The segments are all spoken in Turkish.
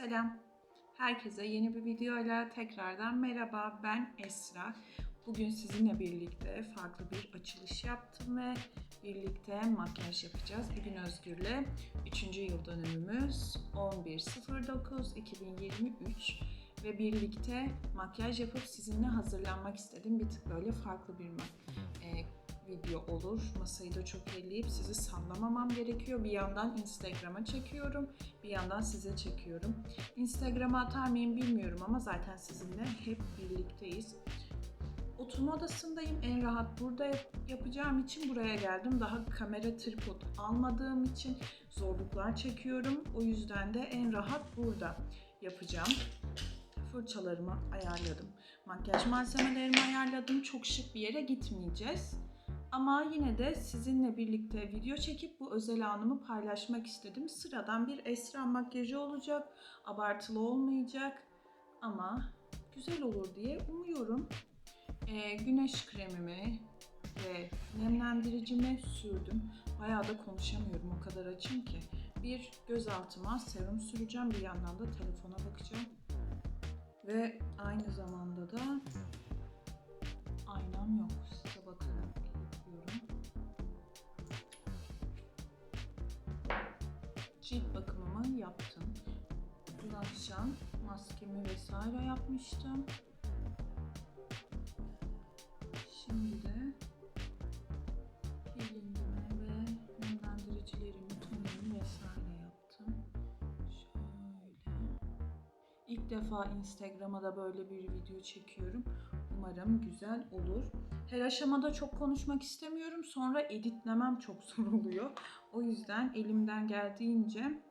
Selam. Herkese yeni bir videoyla tekrardan merhaba. Ben Esra. Bugün sizinle birlikte farklı bir açılış yaptım ve birlikte makyaj yapacağız. Bugün Özgür'le 3. yıl dönümümüz 11.09.2023 ve birlikte makyaj yapıp sizinle hazırlanmak istedim. Bir tık böyle farklı bir ma- e, video olur. Masayı da çok elleyip sizi sallamamam gerekiyor. Bir yandan Instagram'a çekiyorum, bir yandan size çekiyorum. Instagram'a atar mıyım bilmiyorum ama zaten sizinle hep birlikteyiz. Oturma odasındayım. En rahat burada yap- yapacağım için buraya geldim. Daha kamera tripod almadığım için zorluklar çekiyorum. O yüzden de en rahat burada yapacağım. Fırçalarımı ayarladım. Makyaj malzemelerimi ayarladım. Çok şık bir yere gitmeyeceğiz. Ama yine de sizinle birlikte video çekip bu özel anımı paylaşmak istedim. Sıradan bir Esra makyajı olacak. Abartılı olmayacak. Ama güzel olur diye umuyorum. Ee, güneş kremimi ve nemlendiricimi sürdüm. Bayağı da konuşamıyorum o kadar açım ki. Bir gözaltıma serum süreceğim. Bir yandan da telefona bakacağım. Ve aynı zamanda da aynam yok. Size bakalım yapıyorum. Cilt bakımımı yaptım. Dün akşam maskemi vesaire yapmıştım. Şimdi de peelingimi ve nemlendiricilerimi, tonlarımı vesaire yaptım. Şöyle. İlk defa Instagram'a da böyle bir video çekiyorum. Umarım güzel olur. Her aşamada çok konuşmak istemiyorum. Sonra editlemem çok zor oluyor. O yüzden elimden geldiğince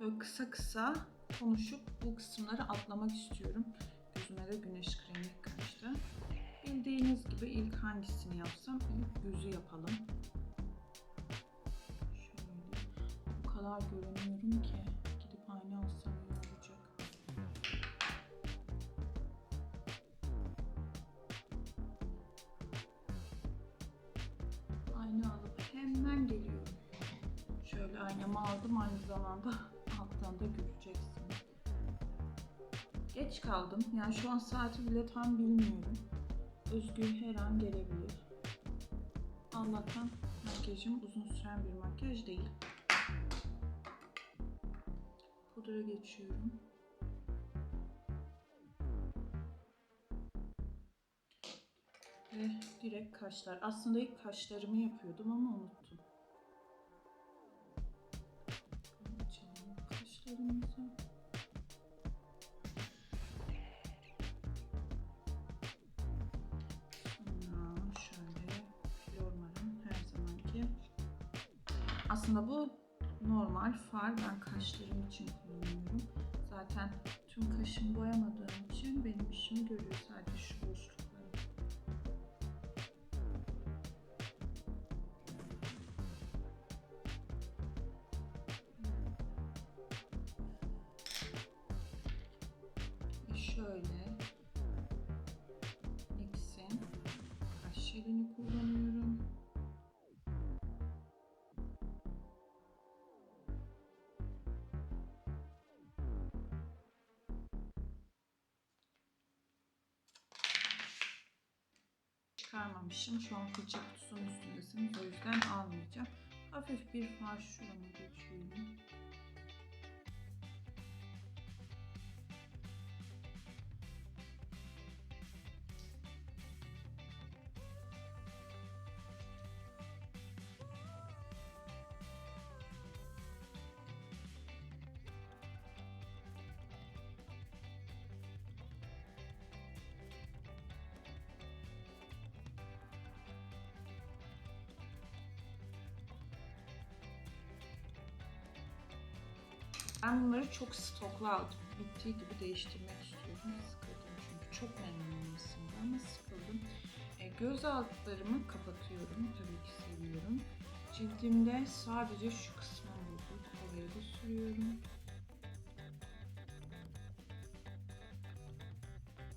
böyle kısa kısa konuşup bu kısımları atlamak istiyorum. Gözüme de güneş kremi kaçtı. Bildiğiniz gibi ilk hangisini yapsam ilk gözü yapalım. Şöyle. O kadar göremiyorum ki. Gidip ayna alsam Ayna alıp hemen geliyorum. Şöyle aynamı aldım aynı zamanda alttan da göreceksin. Geç kaldım. Yani şu an saati bile tam bilmiyorum. Özgür her an gelebilir. Allah'tan makyajım uzun süren bir makyaj değil. Pudra geçiyorum. Ve direkt kaşlar. Aslında ilk kaşlarımı yapıyordum ama unuttum. Açalım kaşlarımızı. Her zamanki. Aslında bu normal far. Ben kaşlarım için kullanıyorum. Zaten tüm kaşımı boyamadığım için benim işimi görüyor sadece şu boşlukları. Çıkarmamışım. Şu an fırça kutusunun üstündesiniz. O yüzden almayacağım. Hafif bir far şurama geçiyorum. Çok stoklu aldım. Bittiği gibi değiştirmek istiyorum. Sıkıldım çünkü. Çok memnunum aslında ama sıkıldım. E, göz altlarımı kapatıyorum. Tabii ki seviyorum. Cildimde sadece şu kısmı bozuk. Oraya da sürüyorum.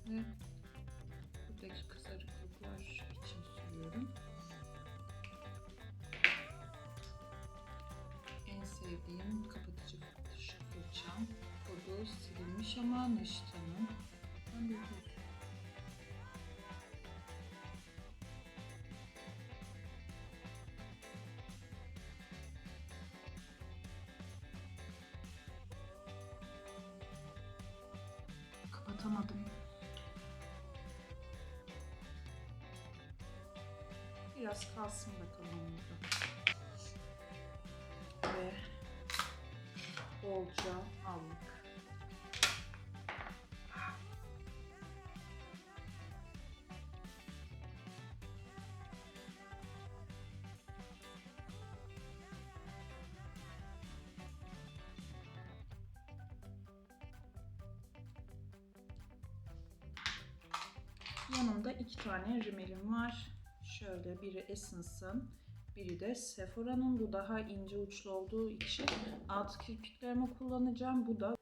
Ve buradaki Burada silinmiş ama Neşta'nın. Kapatamadım. Biraz kalsın bakalım burada. Ve bolca allık. Yanımda iki tane rimelim var. Şöyle biri Essence'ın, biri de Sephora'nın. Bu daha ince uçlu olduğu için alt kirpiklerime kullanacağım. Bu da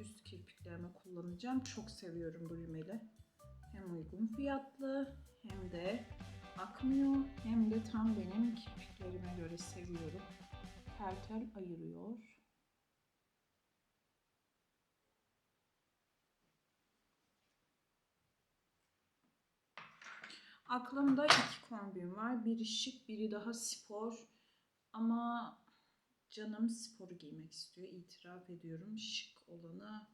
üst kirpiklerime kullanacağım. Çok seviyorum bu rimeli. Hem uygun fiyatlı hem de akmıyor hem de tam benim kirpiklerime göre seviyorum. Tel ayırıyor. Aklımda iki kombin var. Biri şık, biri daha spor. Ama canım sporu giymek istiyor. İtiraf ediyorum. Şık olanı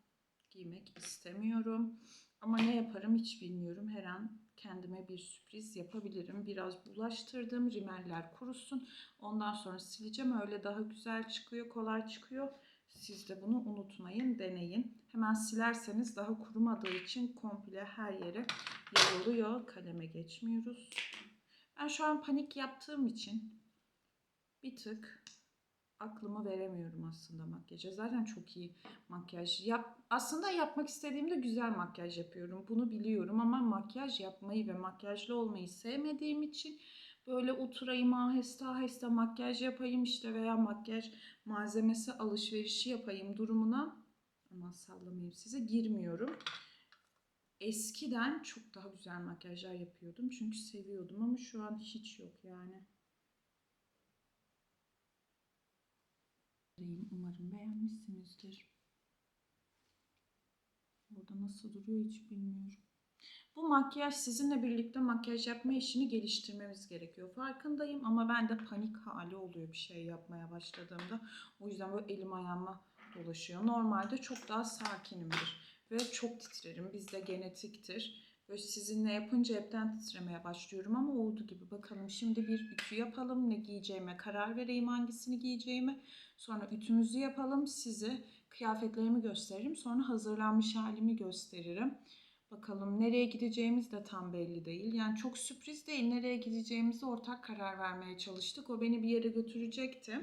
giymek istemiyorum. Ama ne yaparım hiç bilmiyorum. Her an kendime bir sürpriz yapabilirim. Biraz bulaştırdım. Rimeller kurusun. Ondan sonra sileceğim. Öyle daha güzel çıkıyor, kolay çıkıyor. Siz de bunu unutmayın, deneyin. Hemen silerseniz daha kurumadığı için komple her yere yoruluyor. Kaleme geçmiyoruz. Ben şu an panik yaptığım için bir tık aklımı veremiyorum aslında makyaja. Zaten çok iyi makyaj yap. Aslında yapmak istediğimde güzel makyaj yapıyorum. Bunu biliyorum ama makyaj yapmayı ve makyajlı olmayı sevmediğim için böyle oturayım aheste aheste makyaj yapayım işte veya makyaj malzemesi alışverişi yapayım durumuna ama sallamayayım size girmiyorum. Eskiden çok daha güzel makyajlar yapıyordum çünkü seviyordum ama şu an hiç yok yani. Umarım beğenmişsinizdir. Burada nasıl duruyor hiç bilmiyorum. Bu makyaj sizinle birlikte makyaj yapma işini geliştirmemiz gerekiyor. Farkındayım ama ben de panik hali oluyor bir şey yapmaya başladığımda. O yüzden böyle elim ayağıma dolaşıyor. Normalde çok daha sakinimdir ve çok titrerim. Bizde genetiktir. Böyle sizinle yapınca hepten titremeye başlıyorum ama oldu gibi. Bakalım şimdi bir ütü yapalım. Ne giyeceğime karar vereyim hangisini giyeceğime. Sonra ütümüzü yapalım. Size kıyafetlerimi gösteririm. Sonra hazırlanmış halimi gösteririm. Bakalım nereye gideceğimiz de tam belli değil. Yani çok sürpriz değil. Nereye gideceğimizi ortak karar vermeye çalıştık. O beni bir yere götürecekti.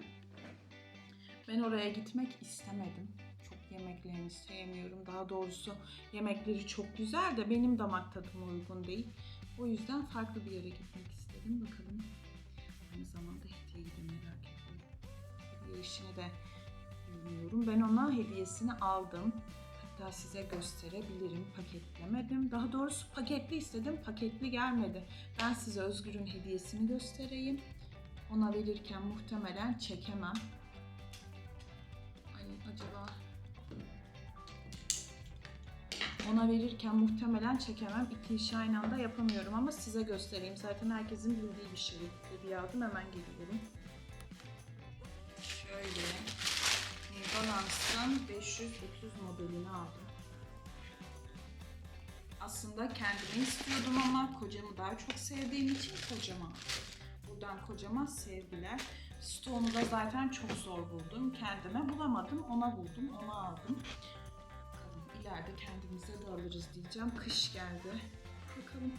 Ben oraya gitmek istemedim. Çok yemeklerini sevmiyorum. Daha doğrusu yemekleri çok güzel de benim damak tadıma uygun değil. O yüzden farklı bir yere gitmek istedim. Bakalım. Aynı zamanda hediyeyi de merak ediyorum. Hediye işini de bilmiyorum. Ben ona hediyesini aldım. Hatta size gösterebilirim. Paketlemedim. Daha doğrusu paketli istedim. Paketli gelmedi. Ben size Özgür'ün hediyesini göstereyim. Ona verirken muhtemelen çekemem. Ay acaba ona verirken muhtemelen çekemem. İki işi aynı anda yapamıyorum ama size göstereyim. Zaten herkesin bildiği bir şey. Hediye aldım hemen geliyorum. Balance'ın 530 modelini aldım. Aslında kendimi istiyordum ama kocamı daha çok sevdiğim için kocama. Buradan kocama sevgiler. Stone'u da zaten çok zor buldum. Kendime bulamadım. Ona buldum. Onu aldım. Bakalım ileride kendimize de alırız diyeceğim. Kış geldi. Bakalım.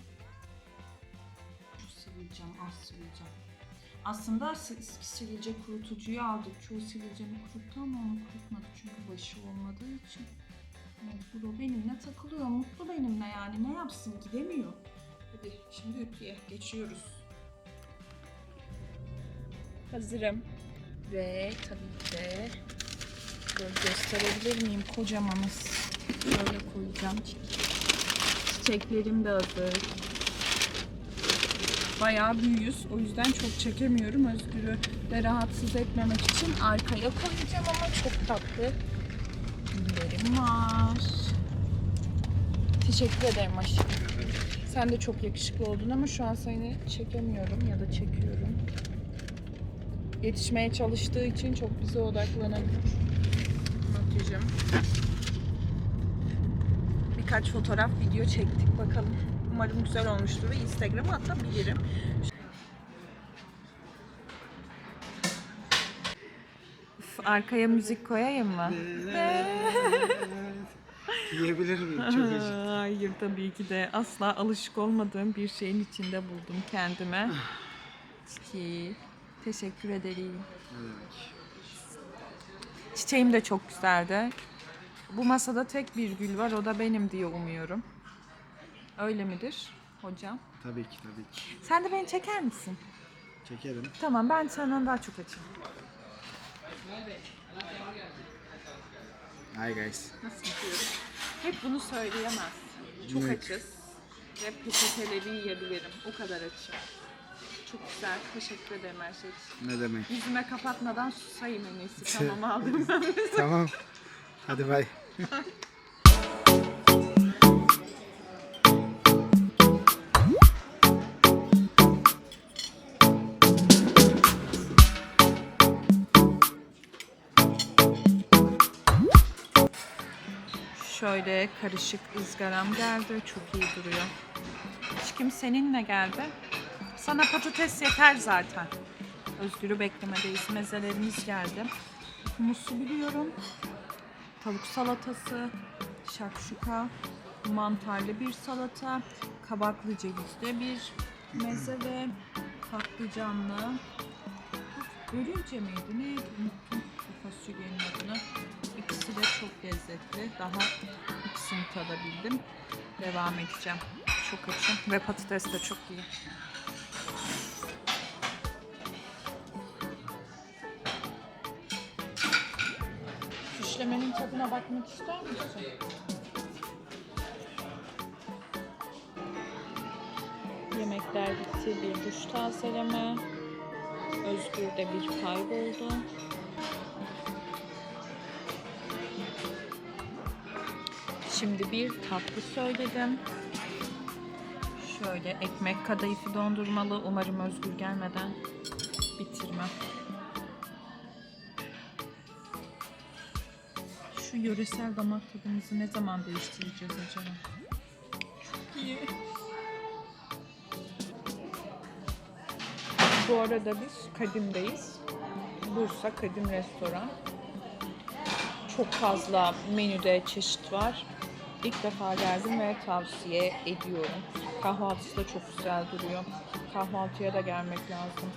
Sivilcem, az sivilcem. Aslında si- sivilce kurutucuyu aldık. Çoğu sivilcemi kuruttu ama onu kurutmadı çünkü başı olmadığı için. Mecbur o benimle takılıyor. Mutlu benimle yani. Ne yapsın gidemiyor. Hadi şimdi ütüye geçiyoruz. Hazırım. Ve tabii ki de gösterebilir miyim kocamanız. Böyle koyacağım. Çiçeklerim de hazır. Bayağı büyüyüz. O yüzden çok çekemiyorum. Özgür'ü de rahatsız etmemek için arkaya koyacağım ama çok tatlı. çiçeklerim var. Teşekkür ederim aşkım. Sen de çok yakışıklı oldun ama şu an seni çekemiyorum ya da çekiyorum. Yetişmeye çalıştığı için çok bize odaklanabilir. Makyajım. Birkaç fotoğraf, video çektik bakalım. Umarım güzel olmuştur ve Instagram'a atabilirim. Uf, arkaya müzik koyayım mı? Diyebilir miyim? Çok acı. Hayır tabii ki de asla alışık olmadığım bir şeyin içinde buldum kendime. Ki teşekkür ederim. Ne demek? Çiçeğim de çok güzeldi. Bu masada tek bir gül var o da benim diye umuyorum. Öyle midir hocam? Tabii ki tabii ki. Sen de beni çeker misin? Çekerim. Tamam ben senden daha çok açayım. Hi guys. Nasıl gidiyorum? Hep bunu söyleyemez. Çok Evet. açız. Ve peçeteleri yiyebilirim. O kadar açım. Çok güzel. Teşekkür ederim her şey için. Ne demek? Yüzüme kapatmadan susayım en iyisi. Tamam aldım tamam. Hadi bay. Şöyle karışık ızgaram geldi. Çok iyi duruyor. Aşkım seninle geldi. Sana patates yeter zaten. Özgür'ü beklemedeyiz. Mezelerimiz geldi. Humus'u biliyorum. Tavuk salatası, şakşuka, mantarlı bir salata, kabaklı cevizli bir meze ve patlıcanlı. Börülce miydi? Neydi? Unuttum fasulyenin adını. İkisi de çok lezzetli. Daha ikisini tadabildim. Devam edeceğim. Çok açım ve patates de çok iyi. Fişlemenin tadına bakmak ister misin? Yemekler bitti. Bir duş tazeleme. Özgür'de bir kayboldu. Şimdi bir tatlı söyledim. Şöyle ekmek kadayıfı dondurmalı. Umarım Özgür gelmeden bitirmem. Şu yöresel damak tadımızı ne zaman değiştireceğiz acaba? Çok iyi. Bu arada biz Kadim'deyiz. Bursa Kadim Restoran. Çok fazla menüde çeşit var. İlk defa geldim ve tavsiye ediyorum. Kahvaltısı da çok güzel duruyor. Kahvaltıya da gelmek lazım.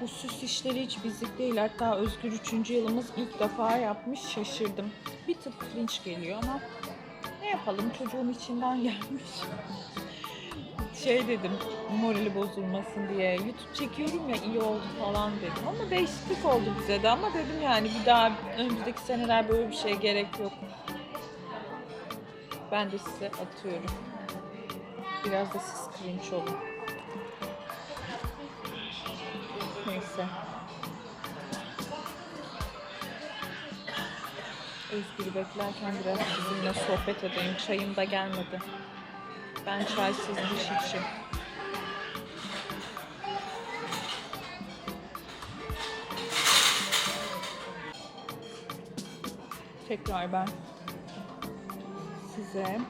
Bu süs işleri hiç bizlik değil. Hatta Özgür 3. yılımız ilk defa yapmış. Şaşırdım. Bir tık cringe geliyor ama ne yapalım çocuğun içinden gelmiş. Şey dedim morali bozulmasın diye YouTube çekiyorum ya iyi oldu falan dedim ama değişiklik oldu bize de ama dedim yani bir daha önümüzdeki seneler böyle bir şeye gerek yok. Ben de size atıyorum. Biraz da siz cringe olun. Neyse. Özgür'ü beklerken biraz sizinle sohbet edeyim. Çayım da gelmedi. Ben çaysız diş içim. Tekrar ben size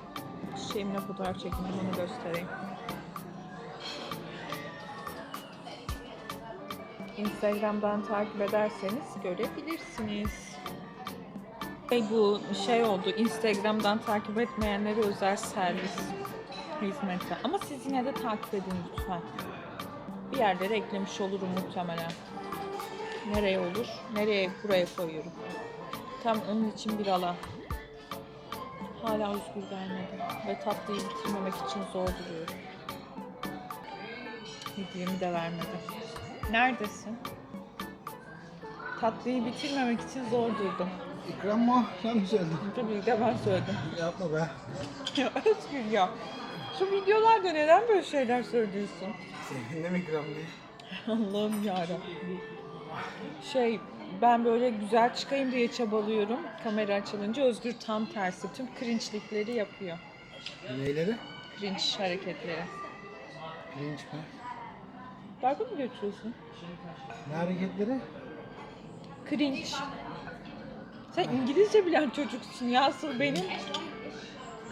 çiçeğimle fotoğraf çekimini göstereyim. Instagram'dan takip ederseniz görebilirsiniz. Şey bu şey oldu. Instagram'dan takip etmeyenlere özel servis hizmeti. Ama siz yine de takip edin lütfen. Bir yerlere eklemiş olurum muhtemelen. Nereye olur? Nereye? Buraya koyuyorum. Tam onun için bir alan. Hala özgür gelmedi. Ve tatlıyı bitirmemek için zor duruyorum. Hediyemi de vermedi. Neredesin? Tatlıyı bitirmemek için zor durdum. İkram mı? Sen mi söyledin? Tabii de ben söyledim. Yapma be. Ya Özgür ya. Şu videolarda neden böyle şeyler söylüyorsun? Senin de mi değil? Allah'ım yarabbim. Şey ben böyle güzel çıkayım diye çabalıyorum. Kamera açılınca Özgür tam tersi. Tüm cringe'likleri yapıyor. Neyleri? Cringe hareketleri. Pirinç mi? Dalga mı geçiyorsun? Ne hareketleri? Cringe. Sen İngilizce bilen çocuksun ya asıl benim.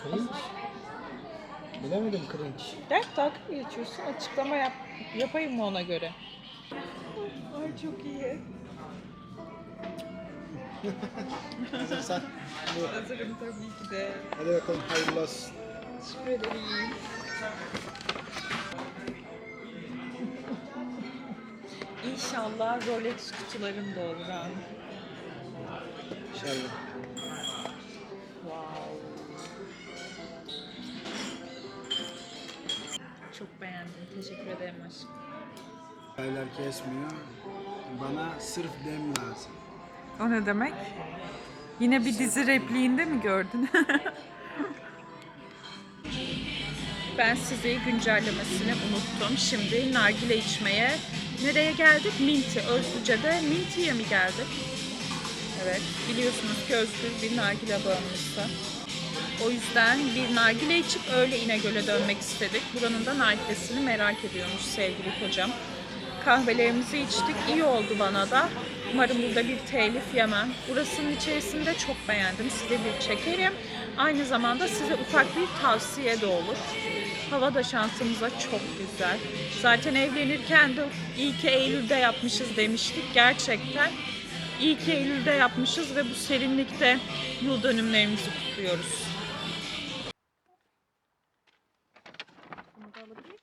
Cringe. Bilemedim cringe. Dalga mı geçiyorsun? Açıklama yap, yapayım mı ona göre? Ay çok iyi. Hazırsan. Bu. Hazırım tabii ki de. Hadi bakalım hayırlı olsun. Teşekkür ederim. İnşallah Rolex kutularım da olur ha. İnşallah. Beğendim. Teşekkür ederim aşkım. Aylar kesmiyor. Bana sırf dem lazım. O ne demek? Yine bir dizi repliğinde mi gördün? ben sizi güncellemesini unuttum. Şimdi nargile içmeye nereye geldik? Minti. Özlüce'de Minti'ye mi geldik? Evet. Biliyorsunuz ki Özgür bir nargile bağımlısı. O yüzden bir nargile içip öyle İnegöl'e dönmek istedik. Buranın da nargilesini merak ediyormuş sevgili kocam. Kahvelerimizi içtik. İyi oldu bana da. Umarım burada bir telif yemem. Burasının içerisinde çok beğendim. Size bir çekerim. Aynı zamanda size ufak bir tavsiye de olur. Hava da şansımıza çok güzel. Zaten evlenirken de iyi ki Eylül'de yapmışız demiştik. Gerçekten iyi ki Eylül'de yapmışız ve bu serinlikte yıl dönümlerimizi kutluyoruz. Alabilir?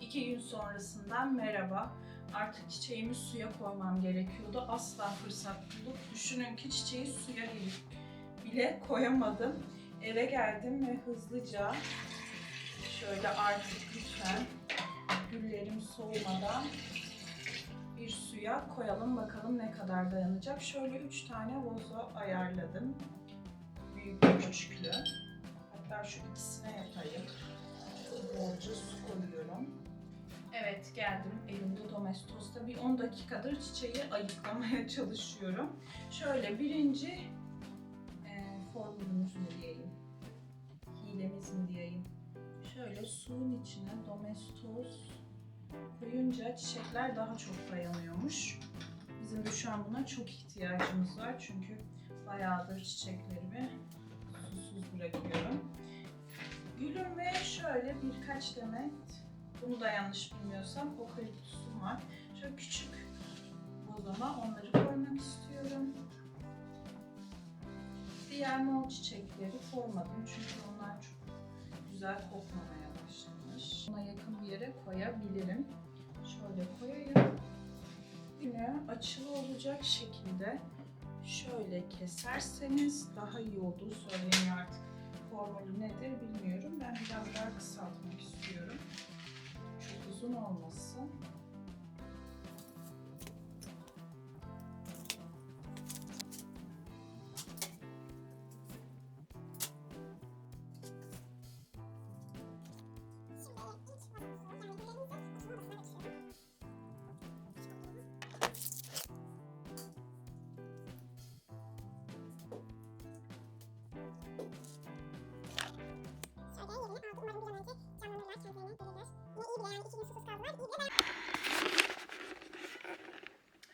İki gün sonrasından merhaba. Artık çiçeğimi suya koymam gerekiyordu. Asla fırsat bulup düşünün ki çiçeği suya bile koyamadım. Eve geldim ve hızlıca şöyle artık lütfen güllerim soğumadan suya koyalım bakalım ne kadar dayanacak. Şöyle üç tane vazo ayarladım. Büyük ölçülü. Hatta şu ikisine yapayım. Bolca su koyuyorum. Evet geldim elimde Domestos'ta bir 10 dakikadır çiçeği ayıklamaya çalışıyorum. Şöyle birinci e, formülümüz mü diyeyim, hilemiz mi diyeyim. Şöyle suyun içine Domestos koyunca çiçekler daha çok dayanıyormuş. Bizim de şu an buna çok ihtiyacımız var çünkü bayağıdır çiçeklerimi susuz bırakıyorum. Gülüm ve şöyle birkaç demet, bunu da yanlış bilmiyorsam okaliptüsüm var. Şöyle küçük bozama onları koymak istiyorum. Diğer mor çiçekleri koymadım çünkü onlar çok güzel kokmamaya başlamış. Buna yakın bir yere koyabilirim. Şöyle koyayım. Yine açılı olacak şekilde şöyle keserseniz daha iyi olduğu söyleniyor artık. Formülü nedir bilmiyorum. Ben biraz daha kısaltmak istiyorum. Çok uzun olmasın.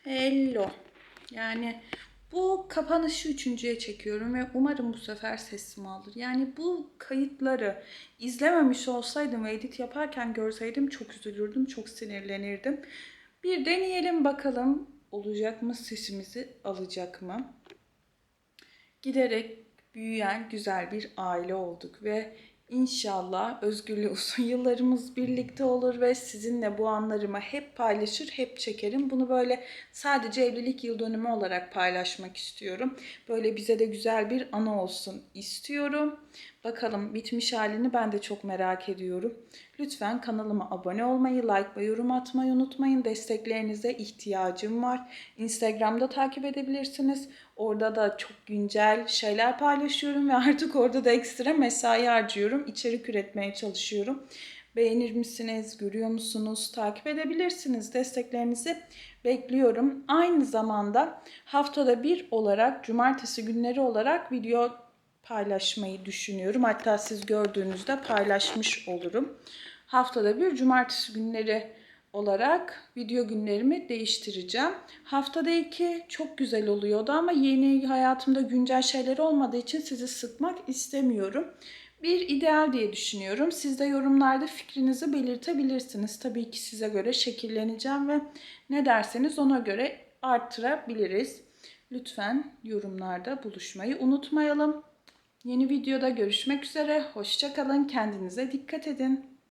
Hello. Yani bu kapanışı üçüncüye çekiyorum ve umarım bu sefer sesim alır. Yani bu kayıtları izlememiş olsaydım ve edit yaparken görseydim çok üzülürdüm, çok sinirlenirdim. Bir deneyelim bakalım olacak mı, sesimizi alacak mı? Giderek büyüyen güzel bir aile olduk ve İnşallah özgürlüğü uzun yıllarımız birlikte olur ve sizinle bu anlarımı hep paylaşır, hep çekerim. Bunu böyle sadece evlilik yıl dönümü olarak paylaşmak istiyorum. Böyle bize de güzel bir anı olsun istiyorum. Bakalım bitmiş halini ben de çok merak ediyorum. Lütfen kanalıma abone olmayı, like ve yorum atmayı unutmayın. Desteklerinize ihtiyacım var. Instagram'da takip edebilirsiniz. Orada da çok güncel şeyler paylaşıyorum ve artık orada da ekstra mesai harcıyorum. İçerik üretmeye çalışıyorum. Beğenir misiniz? Görüyor musunuz? Takip edebilirsiniz. Desteklerinizi bekliyorum. Aynı zamanda haftada bir olarak, cumartesi günleri olarak video paylaşmayı düşünüyorum. Hatta siz gördüğünüzde paylaşmış olurum. Haftada bir cumartesi günleri olarak video günlerimi değiştireceğim. Haftada iki çok güzel oluyordu ama yeni hayatımda güncel şeyler olmadığı için sizi sıkmak istemiyorum. Bir ideal diye düşünüyorum. Siz de yorumlarda fikrinizi belirtebilirsiniz. Tabii ki size göre şekilleneceğim ve ne derseniz ona göre artırabiliriz. Lütfen yorumlarda buluşmayı unutmayalım. Yeni videoda görüşmek üzere. Hoşçakalın. Kendinize dikkat edin.